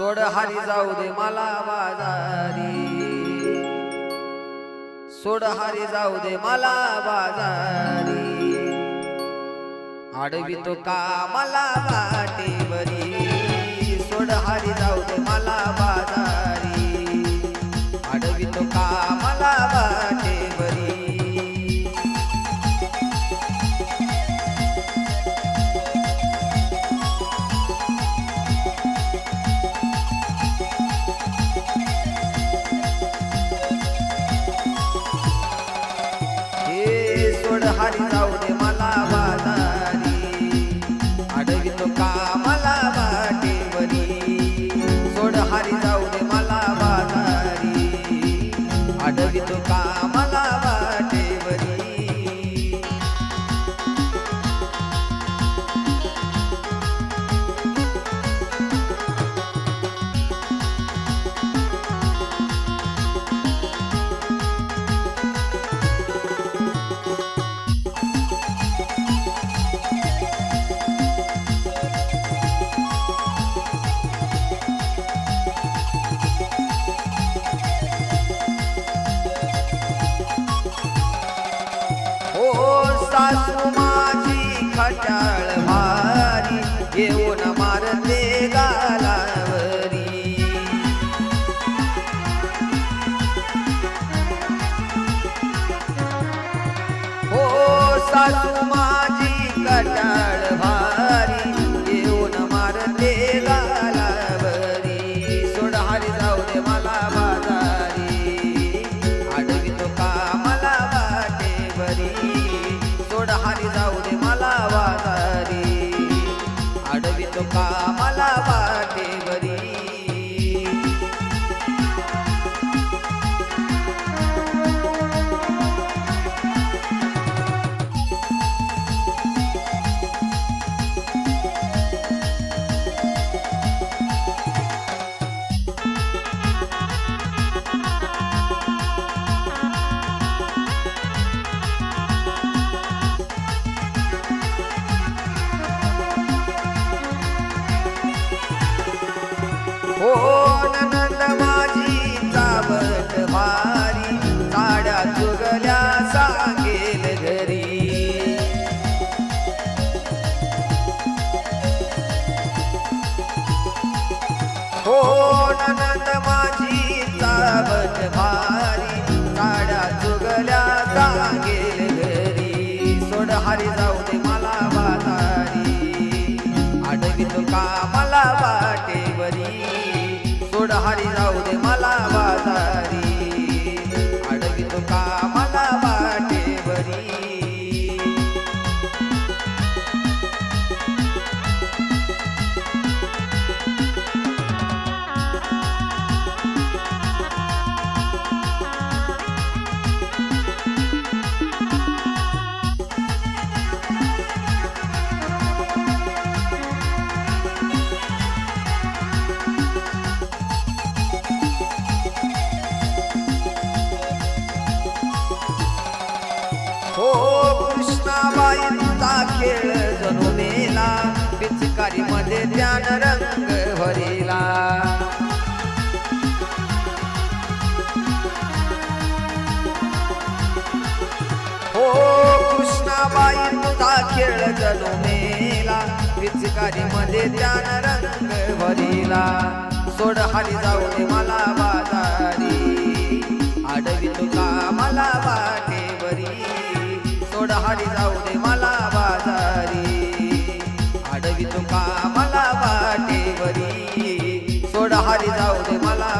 सोड हारी जाऊ दे मला बाजारी. सोड हारी जाऊ दे मला बाजारी. आडवी तो का मला वाटेवरी? सोड हारी जाऊ दे मला हे सोड जाऊ दे मला बाजारी अडवी तो का मला वाटेवरी सोड हारी जाऊ दे मला बाजारी अडवी तो का सासू माझी खटाळ भारी येऊन मारते गालावरी. हो सासू आडवी मला हो ननंद माझी चावट भारी साड्या चुगल्या सांगेल घरी. हो ननंद माझी चावट भारी साड्या चुगल्या सांगेल घरी. सोड हारी जाऊ दे मला बाजारी आडवी मला जाऊ दे मला बाजार हो कृष्णाबाईंचा खेळ जणू मेला पिचकारी मध्ये ज्ञान रंग भरिला. हो कृष्णाबाईंचा खेळ जणू मेला पिचकारी मध्ये ज्ञान रंग भरिला. सोड हाली जाऊ दे मला बाजारी. आडवी वाडी जाऊ दे मला बाजारी आडवी तुका मला वाटेवरी. सोडा हारी जाऊ दे मला